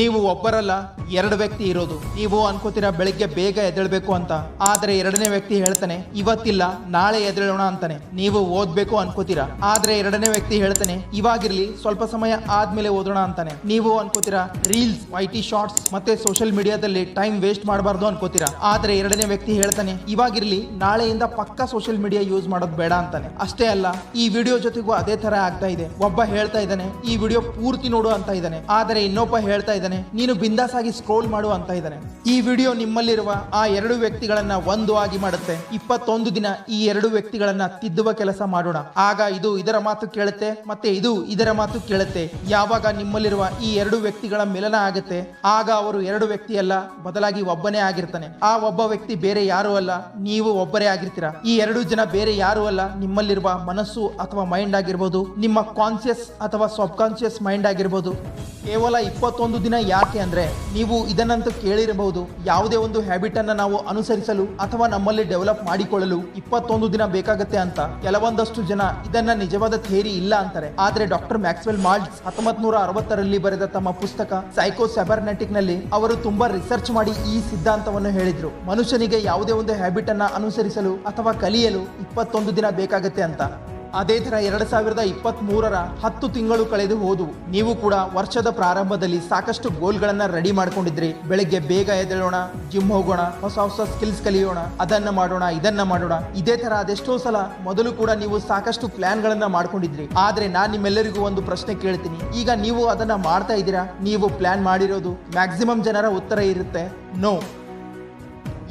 ನೀವು ಒಬ್ಬರಲ್ಲ, ಎರಡು ವ್ಯಕ್ತಿ ಇರೋದು. ನೀವು ಅನ್ಕೋತೀರಾ ಬೆಳಿಗ್ಗೆ ಬೇಗ ಎದ್ದೇಳ್ಬೇಕು ಅಂತ. ಆದ್ರೆ ಎರಡನೇ ವ್ಯಕ್ತಿ ಹೇಳ್ತಾನೆ, ಇವತ್ತಿಲ್ಲ, ನಾಳೆ ಎದ್ದೇಳೋಣ ಅಂತಾನೆ. ನೀವು ಓದ್ಬೇಕು ಅನ್ಕೋತೀರಾ? ಆದ್ರೆ ಎರಡನೇ ವ್ಯಕ್ತಿ ಹೇಳ್ತಾನೆ, ಇವಾಗಿರ್ಲಿ, ಸ್ವಲ್ಪ ಸಮಯ ಆದ್ಮೇಲೆ ಓದೋಣ ಅಂತಾನೆ. ನೀವು ಅನ್ಕೋತೀರಾ, ರೀಲ್ಸ್ ಐ ಟಿ ಶಾರ್ಟ್ಸ್ ಮತ್ತೆ ಸೋಷಿಯಲ್ ಮೀಡಿಯಾದಲ್ಲಿ ಟೈಮ್ ವೇಸ್ಟ್ ಮಾಡಬಾರ್ದು ಅನ್ಕೋತೀರಾ? ಆದ್ರೆ ಎರಡನೇ ವ್ಯಕ್ತಿ ಹೇಳ್ತಾನೆ, ಇವಾಗಿರ್ಲಿ, ನಾಳೆಯಿಂದ ಪಕ್ಕ ಸೋಷಿಯಲ್ ಮೀಡಿಯಾ ಯೂಸ್ ಮಾಡೋದು ಬೇಡ ಅಂತಾನೆ. ಅಷ್ಟೇ ಅಲ್ಲ, ಈ ವಿಡಿಯೋ ಜೊತೆಗೂ ಅದೇ ತರ ಆಗ್ತಾ ಇದೆ. ಒಬ್ಬ ಹೇಳ್ತಾ ಇದ್ದಾನೆ, ಈ ವಿಡಿಯೋ ಪೂರ್ತಿ ನೋಡು ಅಂತ ಇದ್ದಾನೆ. ಆದರೆ ಇನ್ನೊಬ್ಬ ಹೇಳ್ತಾ ಇದ್ದಾನೆ. ನೀನು ಬಿಂದಾಸ್ ಆಗಿ ಸ್ಕ್ರೋಲ್ ಮಾಡು ಅಂತ ಇದ್ದಾನೆ. ಈ ವಿಡಿಯೋ ನಿಮ್ಮಲ್ಲಿರುವ ಆ ಎರಡು ವ್ಯಕ್ತಿಗಳನ್ನ ಒಂದು ಆಗಿ ಮಾಡುತ್ತೆ. ಇಪ್ಪತ್ತೊಂದು ದಿನ ಈ ಎರಡು ವ್ಯಕ್ತಿಗಳನ್ನ ತಿದ್ದುವ ಕೆಲಸ ಮಾಡೋಣ. ಆಗ ಇದು ಇದರ ಮಾತು ಕೇಳುತ್ತೆ, ಮತ್ತೆ ಇದು ಇದರ ಮಾತು ಕೇಳುತ್ತೆ. ಯಾವಾಗ ನಿಮ್ಮಲ್ಲಿರುವ ಈ ಎರಡು ವ್ಯಕ್ತಿಗಳ ಮಿಲನ ಆಗುತ್ತೆ, ಆಗ ಅವರು ಎರಡು ವ್ಯಕ್ತಿ ಅಲ್ಲ ಬದಲಾಗಿ ಒಬ್ಬನೇ ಆಗಿರ್ತಾನೆ. ಆ ಒಬ್ಬ ವ್ಯಕ್ತಿ ಬೇರೆ ಯಾರು ಅಲ್ಲ, ನೀವು ಒಬ್ಬರೇ ಆಗಿರ್ತೀರಾ? ಈ ಎರಡು ಜನ ಬೇರೆ ಯಾರು ಅಲ್ಲ, ನಿಮ್ಮಲ್ಲಿರುವ ಮನಸ್ಸು ಅಥವಾ ಮೈಂಡ್ ಆಗಿರ್ಬೋದು, ನಿಮ್ಮ ಕಾನ್ಸಿಯಸ್ ಅಥವಾ ಸಬ್ ಕಾನ್ಸಿಯಸ್ ಮೈಂಡ್ ಆಗಿರ್ಬೋದು. ಕೇವಲ ಇಪ್ಪತ್ತೊಂದು ದಿನ ಯಾಕೆ ಅಂದರೆ ನೀವು ಇದನ್ನಂತೂ ಕೇಳಿರಬಹುದು. ಯಾವುದೇ ಒಂದು ಹ್ಯಾಬಿಟನ್ನು ನಾವು ಅನುಸರಿಸಲು ಅಥವಾ ನಮ್ಮಲ್ಲಿ ಡೆವಲಪ್ ಮಾಡಿಕೊಳ್ಳಲು ಇಪ್ಪತ್ತೊಂದು ದಿನ ಬೇಕಾಗುತ್ತೆ ಅಂತ ಕೆಲವೊಂದಷ್ಟು ಜನ ಇದನ್ನ ನಿಜವಾದ ಥೇರಿ ಇಲ್ಲ ಅಂತಾರೆ. ಆದರೆ ಡಾಕ್ಟರ್ ಮ್ಯಾಕ್ಸ್ವೆಲ್ ಮಾಲ್ಡ್ಸ್ ಹತ್ತೊಂಬತ್ ನೂರ ಅರವತ್ತರಲ್ಲಿ ಬರೆದ ತಮ್ಮ ಪುಸ್ತಕ ಸೈಕೋ ಸೆಬರ್ನೆಟಿಕ್ನಲ್ಲಿ ಅವರು ತುಂಬಾ ರಿಸರ್ಚ್ ಮಾಡಿ ಈ ಸಿದ್ಧಾಂತವನ್ನು ಹೇಳಿದ್ರು. ಮನುಷ್ಯನಿಗೆ ಯಾವುದೇ ಒಂದು ಹ್ಯಾಬಿಟ್ ಅನ್ನ ಅನುಸರಿಸಲು ಅಥವಾ ಕಲಿಯಲು ಇಪ್ಪತ್ತೊಂದು ದಿನ ಬೇಕಾಗುತ್ತೆ ಅಂತ. ಅದೇ ತರ ಎರಡು ಸಾವಿರದ ಇಪ್ಪತ್ತ್ ಮೂರರ ಹತ್ತು ತಿಂಗಳು ಕಳೆದು ಹೋದವು ನೀವು ಕೂಡ ವರ್ಷದ ಪ್ರಾರಂಭದಲ್ಲಿ ಸಾಕಷ್ಟು ಗೋಲ್ಗಳನ್ನು ರೆಡಿ ಮಾಡ್ಕೊಂಡಿದ್ರಿ. ಬೆಳಗ್ಗೆ ಬೇಗ ಎದ್ದೇಳೋಣ ಜಿಮ್ ಹೋಗೋಣ, ಹೊಸ ಹೊಸ ಸ್ಕಿಲ್ಸ್ ಕಲಿಯೋಣ, ಅದನ್ನ ಮಾಡೋಣ, ಇದನ್ನ ಮಾಡೋಣ. ಇದೇ ತರ ಅದೆಷ್ಟೋ ಸಲ ಮೊದಲು ಕೂಡ ನೀವು ಸಾಕಷ್ಟು ಪ್ಲಾನ್ ಗಳನ್ನ ಮಾಡ್ಕೊಂಡಿದ್ರಿ. ಆದ್ರೆ ನಾನ್ ನಿಮ್ಮೆಲ್ಲರಿಗೂ ಒಂದು ಪ್ರಶ್ನೆ ಕೇಳ್ತೀನಿ. ಈಗ ನೀವು ಅದನ್ನ ಮಾಡ್ತಾ ಇದ್ದೀರಾ? ನೀವು ಪ್ಲಾನ್ ಮಾಡಿರೋದು ಮ್ಯಾಕ್ಸಿಮಮ್ ಜನರ ಉತ್ತರ ಇರುತ್ತೆ ನೋ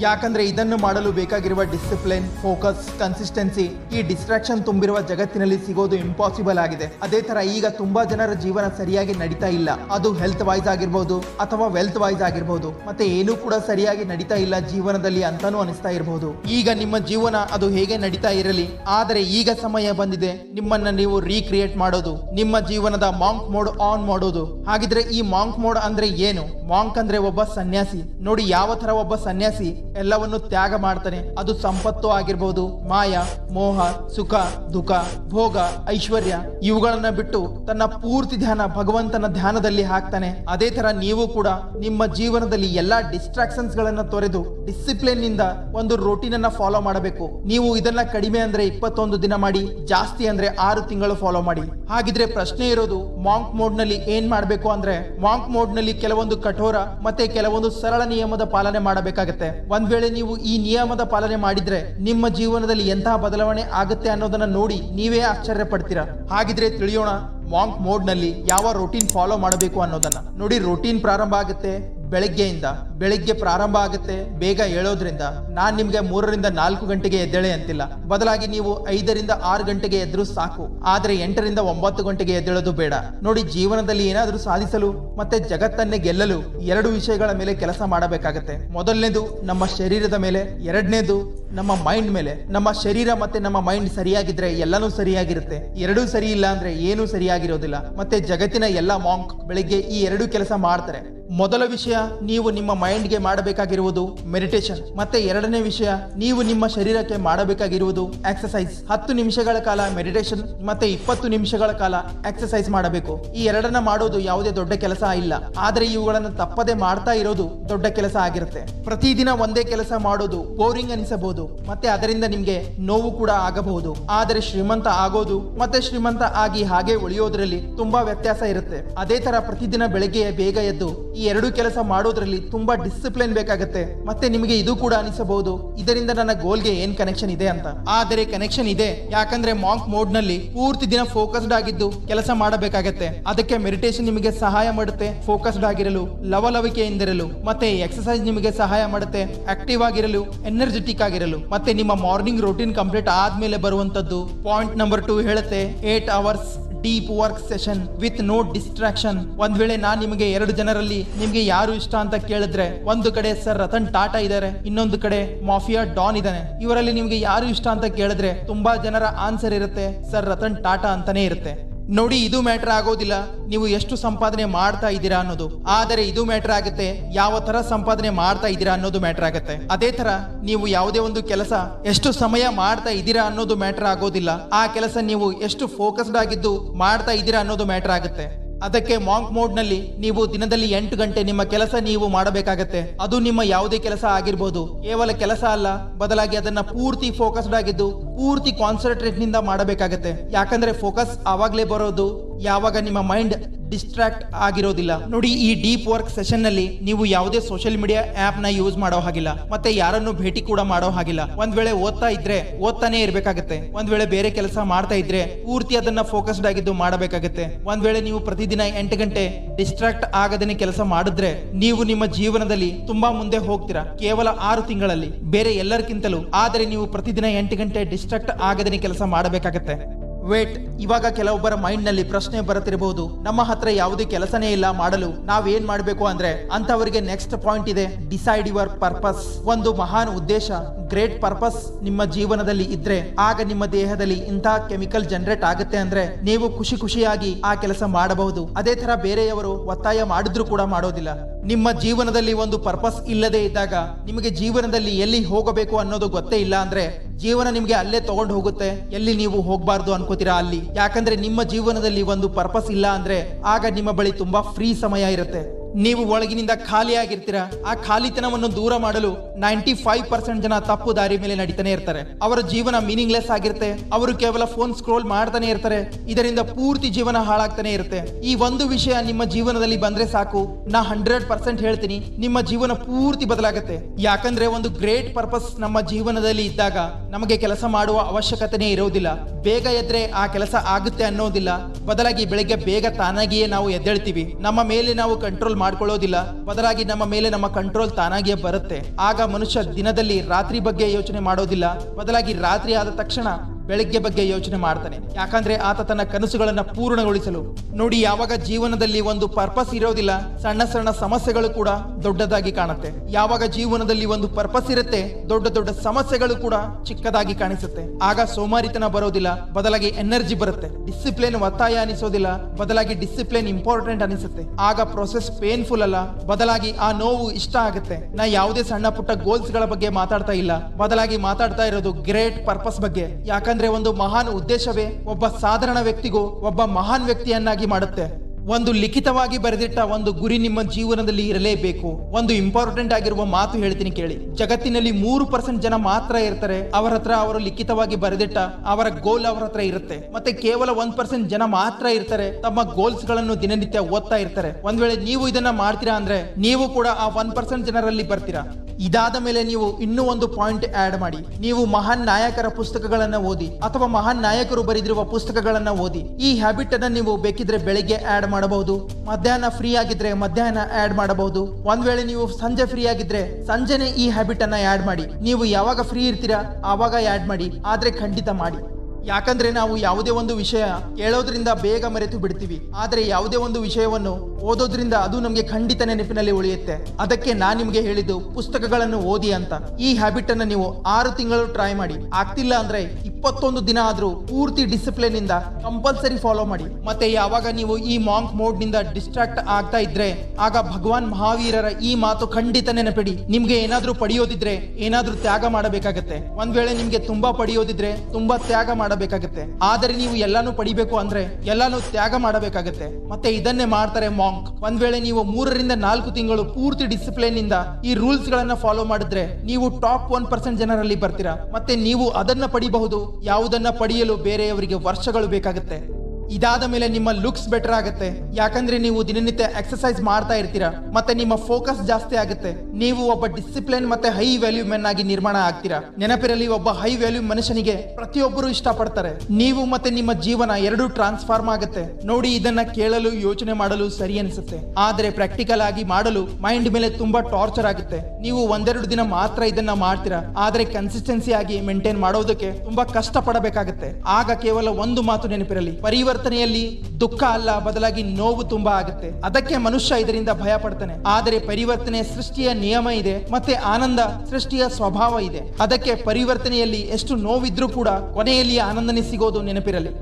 ಯಾಕಂದ್ರೆ ಇದನ್ನು ಮಾಡಲು ಬೇಕಾಗಿರುವ ಡಿಸಿಪ್ಲಿನ್, ಫೋಕಸ್, ಕನ್ಸಿಸ್ಟೆನ್ಸಿ, ಈ ಡಿಸ್ಟ್ರಾಕ್ಷನ್ ತುಂಬಿರುವ ಜಗತ್ತಿನಲ್ಲಿ ಸಿಗೋದು ಇಂಪಾಸಿಬಲ್ ಆಗಿದೆ. ಅದೇ ತರ ಈಗ ತುಂಬಾ ಜನರ ಜೀವನ ಸರಿಯಾಗಿ ನಡೀತಾ ಇಲ್ಲ. ಅದು ಹೆಲ್ತ್ ವೈಸ್ ಆಗಿರ್ಬೋದು ಅಥವಾ ವೆಲ್ತ್ ವೈಸ್ ಆಗಿರ್ಬೋದು. ಮತ್ತೆ ಏನೂ ಕೂಡ ಸರಿಯಾಗಿ ನಡೀತಾ ಇಲ್ಲ ಜೀವನದಲ್ಲಿ ಅಂತಾನೂ ಅನಿಸ್ತಾ ಇರಬಹುದು ಈಗ ನಿಮ್ಮ ಜೀವನ ಅದು ಹೇಗೆ ನಡೀತಾ ಇರಲಿ, ಆದರೆ ಈಗ ಸಮಯ ಬಂದಿದೆ, ನಿಮ್ಮನ್ನ ನೀವು ರೀಕ್ರಿಯೇಟ್ ಮಾಡೋದು, ನಿಮ್ಮ ಜೀವನದ ಮಾಂಕ್ ಮೋಡ್ ಆನ್ ಮಾಡೋದು. ಹಾಗಿದ್ರೆ ಈ ಮಾಂಕ್ ಮೋಡ್ ಅಂದ್ರೆ ಏನು? ಮಾಂಕ್ ಅಂದ್ರೆ ಒಬ್ಬ ಸನ್ಯಾಸಿ. ನೋಡಿ ಯಾವ ತರ ಒಬ್ಬ ಸನ್ಯಾಸಿ? ಎಲ್ಲವನ್ನು ತ್ಯಾಗ ಮಾಡ್ತಾನೆ. ಅದು ಸಂಪತ್ತು ಆಗಿರ್ಬೋದು. ಮಾಯ, ಮೋಹ, ಸುಖ, ದುಃಖ, ಭೋಗ, ಐಶ್ವರ್ಯ ಇವುಗಳನ್ನ ಬಿಟ್ಟು ತನ್ನ ಪೂರ್ತಿ ಧ್ಯಾನ ಭಗವಂತನ ಧ್ಯಾನದಲ್ಲಿ ಹಾಕ್ತಾನೆ. ಅದೇ ತರ ನೀವು ಕೂಡ ನಿಮ್ಮ ಜೀವನದಲ್ಲಿ ಎಲ್ಲಾ ಡಿಸ್ಟ್ರಾಕ್ಷನ್ಸ್ ಗಳನ್ನ ತೊರೆದು ಡಿಸಿಪ್ಲಿನ್ನಿಂದ ಒಂದು ರೋಟೀನ್ ಅನ್ನ ಫಾಲೋ ಮಾಡಬೇಕು. ನೀವು ಇದನ್ನ ಕಡಿಮೆ ಅಂದ್ರೆ ಇಪ್ಪತ್ತೊಂದು ದಿನ ಮಾಡಿ, ಜಾಸ್ತಿ ಅಂದ್ರೆ ಆರು ತಿಂಗಳು ಫಾಲೋ ಮಾಡಿ. ಹಾಗಿದ್ರೆ ಪ್ರಶ್ನೆ ಇರೋದು ಮಾಂಕ್ ಮೋಡ್ನಲ್ಲಿ ಏನ್ ಮಾಡಬೇಕು ಅಂದ್ರೆ ಮಾಂಕ್ ಮೋಡ್ನಲ್ಲಿ ಕೆಲವೊಂದು ಕಠೋರ ಮತ್ತೆ ಕೆಲವೊಂದು ಸರಳ ನಿಯಮದ ಪಾಲನೆ ಮಾಡಬೇಕಾಗತ್ತೆ. ಒಂದ್ ವೇಳೆ ನೀವು ಈ ನಿಯಮದ ಪಾಲನೆ ಮಾಡಿದ್ರೆ ನಿಮ್ಮ ಜೀವನದಲ್ಲಿ ಎಂತಹ ಬದಲಾವಣೆ ಆಗುತ್ತೆ ಅನ್ನೋದನ್ನ ನೋಡಿ ನೀವೇ ಆಶ್ಚರ್ಯ ಪಡ್ತೀರಾ ಹಾಗಿದ್ರೆ ತಿಳಿಯೋಣ ಮಾಂಕ್ ಮೋಡ್ನಲ್ಲಿ ಯಾವ ರೂಟೀನ್ ಫಾಲೋ ಮಾಡಬೇಕು ಅನ್ನೋದನ್ನ. ನೋಡಿ ರೊಟೀನ್ ಪ್ರಾರಂಭ ಆಗುತ್ತೆ ಬೆಳಗ್ಗೆಯಿಂದ ಬೆಳಗ್ಗೆ ಪ್ರಾರಂಭ ಆಗುತ್ತೆ. ಬೇಗ ಏಳೋದ್ರಿಂದ ನಾನು ನಿಮ್ಗೆ ಮೂರರಿಂದ ನಾಲ್ಕು ಗಂಟೆಗೆ ಎದ್ದೇಳೆ ಅಂತಿಲ್ಲ. ಬದಲಾಗಿ ನೀವು ಐದರಿಂದ ಆರು ಗಂಟೆಗೆ ಎದ್ರು ಸಾಕು. ಆದ್ರೆ ಎಂಟರಿಂದ ಒಂಬತ್ತು ಗಂಟೆಗೆ ಎದ್ದೇಳೋದು ಬೇಡ. ನೋಡಿ, ಜೀವನದಲ್ಲಿ ಏನಾದರೂ ಸಾಧಿಸಲು ಮತ್ತೆ ಜಗತ್ತನ್ನೇ ಗೆಲ್ಲಲು ಎರಡು ವಿಷಯಗಳ ಮೇಲೆ ಕೆಲಸ ಮಾಡಬೇಕಾಗತ್ತೆ. ಮೊದಲನೇದು ನಮ್ಮ ಶರೀರದ ಮೇಲೆ, ಎರಡನೇದು ನಮ್ಮ ಮೈಂಡ್ ಮೇಲೆ, ನಮ್ಮ ಶರೀರ ಮತ್ತೆ ನಮ್ಮ ಮೈಂಡ್ ಸರಿಯಾಗಿದ್ರೆ ಎಲ್ಲನೂ ಸರಿಯಾಗಿರುತ್ತೆ. ಎರಡೂ ಸರಿ ಇಲ್ಲ ಅಂದ್ರೆ ಏನೂ ಸರಿಯಾಗಿರೋದಿಲ್ಲ. ಮತ್ತೆ ಜಗತ್ತಿನ ಎಲ್ಲ ಮಾಂಕ್ ಬೆಳಿಗ್ಗೆ ಈ ಎರಡು ಕೆಲಸ ಮಾಡ್ತಾರೆ. ಮೊದಲ ವಿಷಯ, ನೀವು ನಿಮ್ಮ ಮೈಂಡ್ಗೆ ಮಾಡಬೇಕಾಗಿರುವುದು ಮೆಡಿಟೇಷನ್ ಮತ್ತೆ ಎರಡನೇ ವಿಷಯ, ನೀವು ನಿಮ್ಮ ಶರೀರಕ್ಕೆ ಮಾಡಬೇಕಾಗಿರುವುದು ಎಕ್ಸಸೈಸ್ ಹತ್ತು ನಿಮಿಷಗಳ ಕಾಲ ಮೆಡಿಟೇಷನ್ ಮತ್ತೆ ಇಪ್ಪತ್ತು ನಿಮಿಷಗಳ ಕಾಲ ಎಕ್ಸಸೈಸ್ ಮಾಡಬೇಕು. ಈ ಎರಡನ್ನ ಮಾಡೋದು ಯಾವುದೇ ದೊಡ್ಡ ಕೆಲಸ ಇಲ್ಲ. ಆದ್ರೆ ಇವುಗಳನ್ನು ತಪ್ಪದೆ ಮಾಡ್ತಾ ಇರೋದು ದೊಡ್ಡ ಕೆಲಸ ಆಗಿರುತ್ತೆ. ಪ್ರತಿದಿನ ಒಂದೇ ಕೆಲಸ ಮಾಡೋದು ಬೋರಿಂಗ್ ಅನಿಸಬಹುದು. ಮತ್ತೆ ಅದರಿಂದ ನಿಮ್ಗೆ ನೋವು ಕೂಡ ಆಗಬಹುದು. ಆದರೆ ಶ್ರೀಮಂತ ಆಗೋದು, ಮತ್ತೆ ಶ್ರೀಮಂತ ಆಗಿ ಹಾಗೆ ಉಳಿಯೋದ್ರಲ್ಲಿ ತುಂಬಾ ವ್ಯತ್ಯಾಸ ಇರುತ್ತೆ. ಅದೇ ತರ ಪ್ರತಿದಿನ ಬೆಳಗ್ಗೆ ಬೇಗ ಎದ್ದು ಈ ಎರಡು ಕೆಲಸ ಮಾಡೋದ್ರಲ್ಲಿ ತುಂಬಾ ಡಿಸಿಪ್ಲಿನ್ ಬೇಕಾಗುತ್ತೆ. ಮತ್ತೆ ನಿಮಗೆ ಇದು ಕೂಡ ಅನಿಸಬಹುದು. ಇದರಿಂದ ನನ್ನ ಗೋಲ್ಗೆ ಏನ್ ಕನೆಕ್ಷನ್ ಇದೆ ಅಂತ. ಆದರೆ ಕನೆಕ್ಷನ್ ಇದೆ. ಯಾಕಂದ್ರೆ ಮಾಂಕ್ ಮೋಡ್ನಲ್ಲಿ ಪೂರ್ತಿ ದಿನ ಫೋಕಸ್ಡ್ ಆಗಿದ್ದು ಕೆಲಸ ಮಾಡಬೇಕಾಗತ್ತೆ. ಅದಕ್ಕೆ ಮೆಡಿಟೇಷನ್ ನಿಮಗೆ ಸಹಾಯ ಮಾಡುತ್ತೆ. ಫೋಕಸ್ಡ್ ಆಗಿರಲು, ಲವಲವಿಕೆಯಿಂದಿರಲು, ಮತ್ತೆ ಎಕ್ಸಸೈಸ್ ನಿಮಗೆ ಸಹಾಯ ಮಾಡುತ್ತೆ. ಆಕ್ಟಿವ್ ಆಗಿರಲು ಎನರ್ಜೆಟಿಕ್ ಆಗಿರಲು. ಮತ್ತೆ ನಿಮ್ಮ ಮಾರ್ನಿಂಗ್ ರೂಟೀನ್ ಕಂಪ್ಲೀಟ್ ಆದ್ಮೇಲೆ ಬರುವಂತದ್ದು. ಪಾಯಿಂಟ್ ನಂಬರ್ ಟೂ ಹೇಳುತ್ತೆ eight hours deep work session with no distraction ಒಂದ್ ವೇಳೆ ನಾನ್ ನಿಮಗೆ ಎರಡು ಜನರಲ್ಲಿ ನಿಮ್ಗೆ ಯಾರು ಇಷ್ಟ ಅಂತ ಕೇಳಿದ್ರೆ, ಒಂದು ಕಡೆ ಸರ್ ರತನ್ ಟಾಟಾ ಇದ್ದಾರೆ ಇನ್ನೊಂದು ಕಡೆ ಮಾಫಿಯಾ ಡಾನ್ ಇದ್ದಾನೆ ಇವರಲ್ಲಿ ನಿಮ್ಗೆ ಯಾರು ಇಷ್ಟ ಅಂತ ಕೇಳಿದ್ರೆ, ತುಂಬಾ ಜನರ ಆನ್ಸರ್ ಇರುತ್ತೆ ಸರ್ ರತನ್ ಟಾಟಾ ಅಂತಾನೆ ಇರುತ್ತೆ. ನೋಡಿ ಇದು ಮ್ಯಾಟರ್ ಆಗೋದಿಲ್ಲ. ನೀವು ಎಷ್ಟು ಸಂಪಾದನೆ ಮಾಡ್ತಾ ಇದ್ದೀರಾ ಅನ್ನೋದು. ಆದರೆ ಇದು ಮ್ಯಾಟರ್ ಆಗುತ್ತೆ. ಯಾವ ತರ ಸಂಪಾದನೆ ಮಾಡ್ತಾ ಇದ್ದೀರಾ ಅನ್ನೋದು ಮ್ಯಾಟರ್ ಆಗುತ್ತೆ. ಅದೇ ತರ ನೀವು ಯಾವುದೇ ಒಂದು ಕೆಲಸ ಎಷ್ಟು ಸಮಯ ಮಾಡ್ತಾ ಇದ್ದೀರಾ ಅನ್ನೋದು ಮ್ಯಾಟರ್ ಆಗೋದಿಲ್ಲ. ಆ ಕೆಲಸ ನೀವು ಎಷ್ಟು ಫೋಕಸ್ಡ್ ಆಗಿದ್ದು ಮಾಡ್ತಾ ಇದ್ದೀರಾ ಅನ್ನೋದು ಮ್ಯಾಟರ್ ಆಗುತ್ತೆ. ಅದಕ್ಕೆ ಮಾಂಕ್ ಮೋಡ್ನಲ್ಲಿ ನೀವು ದಿನದಲ್ಲಿ ಎಂಟು ಗಂಟೆ ನಿಮ್ಮ ಕೆಲಸ ನೀವು ಮಾಡಬೇಕಾಗತ್ತೆ. ಅದು ನಿಮ್ಮ ಯಾವುದೇ ಕೆಲಸ ಆಗಿರ್ಬೋದು. ಕೇವಲ ಕೆಲಸ ಅಲ್ಲ, ಬದಲಾಗಿ ಅದನ್ನ ಪೂರ್ತಿ ಫೋಕಸ್ಡ್ ಆಗಿದ್ದು, ಪೂರ್ತಿ ಕಾನ್ಸಂಟ್ರೇಟ್ನಿಂದ ಮಾಡಬೇಕಾಗತ್ತೆ. ಯಾಕಂದ್ರೆ ಫೋಕಸ್ ಆವಾಗ್ಲೇ ಬರೋದು ಯಾವಾಗ ನಿಮ್ಮ ಮೈಂಡ್ ಡಿಸ್ಟ್ರಾಕ್ಟ್ ಆಗಿರೋದಿಲ್ಲ. ನೋಡಿ, ಈ ಡೀಪ್ ವರ್ಕ್ ಸೆಷನ್ನಲ್ಲಿ ನೀವು ಯಾವುದೇ ಸೋಷಿಯಲ್ ಮೀಡಿಯಾ ಆಪ್ನ ಯೂಸ್ ಮಾಡೋ ಹಾಗಿಲ್ಲ. ಮತ್ತೆ ಯಾರನ್ನು ಭೇಟಿ ಕೂಡ ಮಾಡೋ ಹಾಗಿಲ್ಲ. ಒಂದ್ ವೇಳೆ ಓದ್ತಾ ಇದ್ರೆ ಓದ್ತಾನೆ ಇರ್ಬೇಕಾಗತ್ತೆ. ಒಂದ್ ವೇಳೆ ಬೇರೆ ಕೆಲಸ ಮಾಡ್ತಾ ಇದ್ರೆ ಪೂರ್ತಿ ಅದನ್ನ ಫೋಕಸ್ಡ್ ಆಗಿದ್ದು ಮಾಡಬೇಕಾಗತ್ತೆ. ಒಂದ್ ವೇಳೆ ನೀವು ಪ್ರತಿದಿನ ಎಂಟು ಗಂಟೆ ಡಿಸ್ಟ್ರಾಕ್ಟ್ ಆಗದನೆ ಕೆಲಸ ಮಾಡಿದ್ರೆ ನೀವು ನಿಮ್ಮ ಜೀವನದಲ್ಲಿ ತುಂಬಾ ಮುಂದೆ ಹೋಗ್ತೀರಾ. ಕೇವಲ ಆರು ತಿಂಗಳಲ್ಲಿ. ಬೇರೆ ಎಲ್ಲರಿಗಿಂತಲೂ ಆದರೆ ನೀವು ಪ್ರತಿದಿನ ಎಂಟು ಗಂಟೆ ಡಿಸ್ಟ್ರಾಕ್ಟ್ ಆಗದೇನೆ ಕೆಲಸ ಮಾಡಬೇಕಾಗತ್ತೆ. ವೇಟ್ ಇವಾಗ ಕೆಲವೊಬ್ಬರ ಮೈಂಡ್ನಲ್ಲಿ ಪ್ರಶ್ನೆ ಬರುತ್ತಿರಬಹುದು ನಮ್ಮ ಹತ್ರ ಯಾವುದೇ ಕೆಲಸನೇ ಇಲ್ಲ ಮಾಡಲು. ನಾವ್ ಏನ್ ಮಾಡ್ಬೇಕು ಅಂದ್ರೆ ಅಂತವರಿಗೆ ನೆಕ್ಸ್ಟ್ ಪಾಯಿಂಟ್ ಇದೆ. ಡಿಸೈಡ್ ಯುವರ್ ಪರ್ಪಸ್ ಒಂದು ಮಹಾನ್ ಉದ್ದೇಶ. ಗ್ರೇಟ್ ಪರ್ಪಸ್ ನಿಮ್ಮ ಜೀವನದಲ್ಲಿ ಇದ್ರೆ, ಆಗ ನಿಮ್ಮ ದೇಹದಲ್ಲಿ ಇಂತಹ ಕೆಮಿಕಲ್ ಜನರೇಟ್ ಆಗುತ್ತೆ ಅಂದ್ರೆ ನೀವು ಖುಷಿ ಖುಷಿಯಾಗಿ ಆ ಕೆಲಸ ಮಾಡಬಹುದು. ಅದೇ ತರ ಬೇರೆಯವರು ಒತ್ತಾಯ ಮಾಡಿದ್ರು ಕೂಡ ಮಾಡೋದಿಲ್ಲ. ನಿಮ್ಮ ಜೀವನದಲ್ಲಿ ಒಂದು ಪರ್ಪಸ್ ಇಲ್ಲದೆ ಇದ್ದಾಗ ನಿಮಗೆ ಜೀವನದಲ್ಲಿ ಎಲ್ಲಿ ಹೋಗಬೇಕು ಅನ್ನೋದು ಗೊತ್ತೇ ಇಲ್ಲ ಅಂದ್ರೆ ಜೀವನ ನಿಮಗೆ ಅಲ್ಲೇ ತಗೊಂಡು ಹೋಗುತ್ತೆ. ಎಲ್ಲಿ ನೀವು ಹೋಗಬಾರ್ದು ಅನ್ಕೋತೀರಾ ಅಲ್ಲಿ. ಯಾಕಂದ್ರೆ ನಿಮ್ಮ ಜೀವನದಲ್ಲಿ ಒಂದು ಪರ್ಪಸ್ ಇಲ್ಲ ಅಂದ್ರೆ ಆಗ ನಿಮ್ಮ ಬಳಿ ತುಂಬಾ ಫ್ರೀ ಸಮಯ ಇರುತ್ತೆ. ನೀವು ಒಳಗಿನಿಂದ ಖಾಲಿಯಾಗಿರ್ತೀರ. ಆ ಖಾಲಿತನವನ್ನು ದೂರ ಮಾಡಲು ನೈಂಟಿ ಫೈವ್ ಪರ್ಸೆಂಟ್ ಜನ ತಪ್ಪು ದಾರಿ ಮೇಲೆ ನಡೀತಾನೆ ಇರ್ತಾರೆ. ಅವರ ಜೀವನ ಮೀನಿಂಗ್ಲೆಸ್ ಆಗಿರುತ್ತೆ. ಅವರು ಕೇವಲ ಫೋನ್ ಸ್ಕ್ರೋಲ್ ಮಾಡ್ತಾನೆ ಇರ್ತಾರೆ. ಇದರಿಂದ ಪೂರ್ತಿ ಜೀವನ ಹಾಳಾಗ್ತಾನೆ ಇರುತ್ತೆ. ಈ ಒಂದು ವಿಷಯ ನಿಮ್ಮ ಜೀವನದಲ್ಲಿ ಬಂದ್ರೆ ಸಾಕು. ನಾ ಹಂಡ್ರೆಡ್ ಪರ್ಸೆಂಟ್ ಹೇಳ್ತೀನಿ, ನಿಮ್ಮ ಜೀವನ ಪೂರ್ತಿ ಬದಲಾಗುತ್ತೆ. ಯಾಕಂದ್ರೆ ಒಂದು ಗ್ರೇಟ್ ಪರ್ಪಸ್ ನಮ್ಮ ಜೀವನದಲ್ಲಿ ಇದ್ದಾಗ ನಮಗೆ ಕೆಲಸ ಮಾಡುವ ಅವಶ್ಯಕತೆನೇ ಇರೋದಿಲ್ಲ. ಬೇಗ ಎದ್ರೆ ಆ ಕೆಲಸ ಆಗುತ್ತೆ ಅನ್ನೋದಿಲ್ಲ. ಬದಲಾಗಿ ಬೆಳಗ್ಗೆ ಬೇಗ ತಾನಾಗಿಯೇ ನಾವು ಎದ್ದೇಳ್ತೀವಿ. ನಮ್ಮ ಮೇಲೆ ನಾವು ಕಂಟ್ರೋಲ್ ಮಾಡ್ಕೊಳ್ಳೋದಿಲ್ಲ. ಬದಲಾಗಿ ನಮ್ಮ ಮೇಲೆ ನಮ್ಮ ಕಂಟ್ರೋಲ್ ತಾನಾಗಿಯೇ ಬರುತ್ತೆ. ಆಗ ಮನುಷ್ಯ ದಿನದಲ್ಲಿ ರಾತ್ರಿ ಬಗ್ಗೆ ಯೋಚನೆ ಮಾಡೋದಿಲ್ಲ. ಬದಲಾಗಿ ರಾತ್ರಿ ಆದ ತಕ್ಷಣ ಬೆಳಗ್ಗೆ ಬಗ್ಗೆ ಯೋಚನೆ ಮಾಡ್ತಾನೆ. ಯಾಕಂದ್ರೆ ಆತ ತನ್ನ ಕನಸುಗಳನ್ನ ಪೂರ್ಣಗೊಳಿಸಲು. ನೋಡಿ, ಯಾವಾಗ ಜೀವನದಲ್ಲಿ ಒಂದು ಪರ್ಪಸ್ ಇರೋದಿಲ್ಲ, ಸಣ್ಣ ಸಣ್ಣ ಸಮಸ್ಯೆಗಳು ಕೂಡ ದೊಡ್ಡದಾಗಿ ಕಾಣುತ್ತೆ. ಯಾವಾಗ ಜೀವನದಲ್ಲಿ ಒಂದು ಪರ್ಪಸ್ ಇರುತ್ತೆ, ದೊಡ್ಡ ದೊಡ್ಡ ಸಮಸ್ಯೆಗಳು ಕೂಡ ಚಿಕ್ಕದಾಗಿ ಕಾಣಿಸುತ್ತೆ. ಆಗ ಸೋಮಾರಿತನ ಬರೋದಿಲ್ಲ, ಬದಲಾಗಿ ಎನರ್ಜಿ ಬರುತ್ತೆ. ಡಿಸಿಪ್ಲಿನ್ ಒತ್ತಾಯ ಅನಿಸೋದಿಲ್ಲ, ಬದಲಾಗಿ ಡಿಸಿಪ್ಲಿನ್ ಇಂಪಾರ್ಟೆಂಟ್ ಅನಿಸುತ್ತೆ. ಆಗ ಪ್ರೊಸೆಸ್ ಪೇನ್ಫುಲ್ ಅಲ್ಲ, ಬದಲಾಗಿ ಆ ನೋವು ಇಷ್ಟ ಆಗುತ್ತೆ. ನಾ ಯಾವುದೇ ಸಣ್ಣ ಪುಟ್ಟ ಗೋಲ್ಸ್ಗಳ ಬಗ್ಗೆ ಮಾತಾಡ್ತಾ ಇಲ್ಲ, ಬದಲಾಗಿ ಮಾತಾಡ್ತಾ ಇರೋದು ಗ್ರೇಟ್ ಪರ್ಪಸ್ ಬಗ್ಗೆ. ಯಾಕಂದ್ರೆ ಒಂದು ಮಹಾನ್ ಉದ್ದೇಶವೇ? ಒಬ್ಬ ಸಾಧಾರಣ ವ್ಯಕ್ತಿಗೂ ಒಬ್ಬ ಮಹಾನ್ ವ್ಯಕ್ತಿಯನ್ನಾಗಿ ಮಾಡುತ್ತೆ. ಒಂದು ಲಿಖಿತವಾಗಿ ಬರೆದಿಟ್ಟ ಒಂದು ಗುರಿ ನಿಮ್ಮ ಜೀವನದಲ್ಲಿ ಇರಲೇಬೇಕು. ಒಂದು ಇಂಪಾರ್ಟೆಂಟ್ ಆಗಿರುವ ಮಾತು ಹೇಳ್ತೀನಿ ಕೇಳಿ. ಜಗತ್ತಿನಲ್ಲಿ ಮೂರು ಪರ್ಸೆಂಟ್ ಜನ ಮಾತ್ರ ಇರ್ತಾರೆ. ಅವರ ಹತ್ರ ಅವರು ಲಿಖಿತವಾಗಿ ಬರೆದಿಟ್ಟ ಅವರ ಗೋಲ್ ಅವರ ಹತ್ರ ಇರುತ್ತೆ. ಮತ್ತೆ ಕೇವಲ ಒಂದ್ ಪರ್ಸೆಂಟ್ ಜನ ಮಾತ್ರ ಇರ್ತಾರೆ. ತಮ್ಮ ಗೋಲ್ಸ್ಗಳನ್ನು ದಿನನಿತ್ಯ ಓದ್ತಾ ಇರ್ತಾರೆ. ಒಂದ್ ವೇಳೆ ನೀವು ಇದನ್ನ ಮಾಡ್ತೀರಾ ಅಂದ್ರೆ ನೀವು ಕೂಡ ಆ ಒನ್ ಪರ್ಸೆಂಟ್ ಜನರಲ್ಲಿ ಬರ್ತೀರಾ. ಇದಾದ ಮೇಲೆ ನೀವು ಇನ್ನೂ ಒಂದು ಪಾಯಿಂಟ್ ಆಡ್ ಮಾಡಿ. ನೀವು ಮಹಾನ್ ನಾಯಕರ ಪುಸ್ತಕಗಳನ್ನ ಓದಿ ಅಥವಾ ಮಹಾನ್ ನಾಯಕರು ಬರೆದಿರುವ ಪುಸ್ತಕಗಳನ್ನ ಓದಿ. ಈ ಹ್ಯಾಬಿಟ್ ಅನ್ನ ನೀವು ಬೇಕಿದ್ರೆ ಬೆಳಿಗ್ಗೆ ಆಡ್ ಮಾಡಬಹುದು. ಮಧ್ಯಾಹ್ನ ಫ್ರೀ ಆಗಿದ್ರೆ ಮಧ್ಯಾಹ್ನ ಆಡ್ ಮಾಡಬಹುದು. ಒಂದ್ ವೇಳೆ ನೀವು ಸಂಜೆ ಫ್ರೀ ಆಗಿದ್ರೆ ಸಂಜೆನೆ ಈ ಹ್ಯಾಬಿಟ್ ಅನ್ನ ಆಡ್ ಮಾಡಿ. ನೀವು ಯಾವಾಗ ಫ್ರೀ ಇರ್ತೀರಾ, ಆವಾಗ ಆಡ್ ಮಾಡಿ. ಆದ್ರೆ ಖಂಡಿತ ಮಾಡಿ. ಯಾಕಂದ್ರೆ ನಾವು ಯಾವುದೇ ಒಂದು ವಿಷಯ ಕೇಳೋದ್ರಿಂದ ಬೇಗ ಮರೆತು ಬಿಡ್ತೀವಿ. ಆದ್ರೆ ಯಾವುದೇ ಒಂದು ವಿಷಯವನ್ನು ಓದೋದ್ರಿಂದ ಅದು ನಮಗೆ ಖಂಡಿತ ನೆನಪಿನಲ್ಲಿ ಉಳಿಯುತ್ತೆ. ಅದಕ್ಕೆ ನಾನ್ ನಿಮ್ಗೆ ಹೇಳಿದ್ದು ಪುಸ್ತಕಗಳನ್ನು ಓದಿ ಅಂತ. ಈ ಹ್ಯಾಬಿಟ್ ಅನ್ನ ನೀವು ಆರು ತಿಂಗಳು ಟ್ರೈ ಮಾಡಿ. ಆಗ್ತಿಲ್ಲ ಅಂದ್ರೆ ಇಪ್ಪತ್ತೊಂದು ದಿನ ಆದರೂ ಪೂರ್ತಿ ಡಿಸಿಪ್ಲಿನ್ ಇಂದ ಕಂಪಲ್ಸರಿ ಫಾಲೋ ಮಾಡಿ. ಮತ್ತೆ ಯಾವಾಗ ನೀವು ಈ ಮಾಂಕ್ ಮೋಡ್ನಿಂದ ಡಿಸ್ಟ್ರಾಕ್ಟ್ ಆಗ್ತಾ ಇದ್ರೆ, ಆಗ ಭಗವಾನ್ ಮಹಾವೀರರ ಈ ಮಾತು ಖಂಡಿತ ನೆನಪಿಡಿ. ನಿಮ್ಗೆ ಏನಾದ್ರೂ ಪಡೆಯೋದಿದ್ರೆ ಏನಾದ್ರೂ ತ್ಯಾಗ ಮಾಡಬೇಕಾಗತ್ತೆ. ಒಂದ್ ವೇಳೆ ನಿಮ್ಗೆ ತುಂಬಾ ಪಡೆಯೋದಿದ್ರೆ ತುಂಬಾ ತ್ಯಾಗ ಮಾಡಬೇಕಾಗತ್ತೆ. ಆದರೆ ನೀವು ಎಲ್ಲಾನು ಪಡಿಬೇಕು ಅಂದ್ರೆ ಎಲ್ಲಾನು ತ್ಯಾಗ ಮಾಡಬೇಕಾಗತ್ತೆ. ಮತ್ತೆ ಇದನ್ನೇ ಮಾಡ್ತಾರೆ ಮಾಂಕ್ ಒಂದ್ ವೇಳೆ ನೀವು ಮೂರರಿಂದ ನಾಲ್ಕು ತಿಂಗಳು ಪೂರ್ತಿ ಡಿಸಿಪ್ಲಿನ್ ಇಂದ ಈ ರೂಲ್ಸ್ ಗಳನ್ನ ಫಾಲೋ ಮಾಡಿದ್ರೆ, ನೀವು ಟಾಪ್ ಒನ್ ಪರ್ಸೆಂಟ್ ಜನರಲ್ಲಿ ಬರ್ತೀರಾ. ಮತ್ತೆ ನೀವು ಅದನ್ನ ಪಡಿಬಹುದು. ಯಾವುದನ್ನ ಪಡೆಯಲು ಬೇರೆಯವರಿಗೆ ವರ್ಷಗಳು ಬೇಕಾಗುತ್ತೆ. ಇದಾದ ಮೇಲೆ ನಿಮ್ಮ ಲುಕ್ಸ್ ಬೆಟರ್ ಆಗುತ್ತೆ. ಯಾಕಂದ್ರೆ ನೀವು ದಿನನಿತ್ಯ ಎಕ್ಸರ್ಸೈಸ್ ಮಾಡ್ತಾ ಇರ್ತೀರಾ. ಮತ್ತೆ ನಿಮ್ಮ ಫೋಕಸ್ ಜಾಸ್ತಿ ಆಗುತ್ತೆ. ನೀವು ಒಬ್ಬ ಡಿಸಿಪ್ಲಿನ್ ಮತ್ತೆ ಹೈ ವ್ಯಾಲ್ಯೂ ಮೆನ್ ಆಗಿ ನಿರ್ಮಾಣ ಆಗ್ತೀರಾ. ನೆನಪಿರಲಿ, ಒಬ್ಬ ಹೈ ವ್ಯಾಲ್ಯೂ ಮನುಷ್ಯನಿಗೆ ಪ್ರತಿಯೊಬ್ಬರು ಇಷ್ಟಪಡ್ತಾರೆ. ನೀವು ಮತ್ತೆ ನಿಮ್ಮ ಜೀವನ ಎರಡು ಟ್ರಾನ್ಸ್ಫಾರ್ಮ್ ಆಗುತ್ತೆ. ನೋಡಿ, ಇದನ್ನ ಕೇಳಲು, ಯೋಚನೆ ಮಾಡಲು ಸರಿ ಅನಿಸುತ್ತೆ. ಆದ್ರೆ ಪ್ರಾಕ್ಟಿಕಲ್ ಆಗಿ ಮಾಡಲು ಮೈಂಡ್ ಮೇಲೆ ತುಂಬಾ ಟಾರ್ಚರ್ ಆಗುತ್ತೆ. ನೀವು ಒಂದೆರಡು ದಿನ ಮಾತ್ರ ಇದನ್ನ ಮಾಡ್ತೀರಾ. ಆದ್ರೆ ಕನ್ಸಿಸ್ಟೆನ್ಸಿ ಆಗಿ ಮೇಂಟೈನ್ ಮಾಡೋದಕ್ಕೆ ತುಂಬಾ ಕಷ್ಟ ಪಡಬೇಕಾಗುತ್ತೆ ಆಗ ಕೇವಲ ಒಂದು ಮಾತು ನೆನಪಿರಲಿ. ಪರಿವರ್ತನೆಯಲ್ಲಿ ದುಃಖ ಅಲ್ಲ, ಬದಲಾಗಿ ನೋವು ತುಂಬಾ ಆಗುತ್ತೆ. ಅದಕ್ಕೆ ಮನುಷ್ಯ ಇದರಿಂದ ಭಯ ಪಡ್ತಾನೆ ಆದರೆ ಪರಿವರ್ತನೆ ಸೃಷ್ಟಿಯ ನಿಯಮ ಇದೆ, ಮತ್ತೆ ಆನಂದ ಸೃಷ್ಟಿಯ ಸ್ವಭಾವ ಇದೆ. ಅದಕ್ಕೆ ಪರಿವರ್ತನೆಯಲ್ಲಿ ಎಷ್ಟು ನೋವಿದ್ರೂ ಕೂಡ ಕೊನೆಯಲ್ಲಿ ಆನಂದನೇ ಸಿಗೋದು ನೆನಪಿರಲಿ.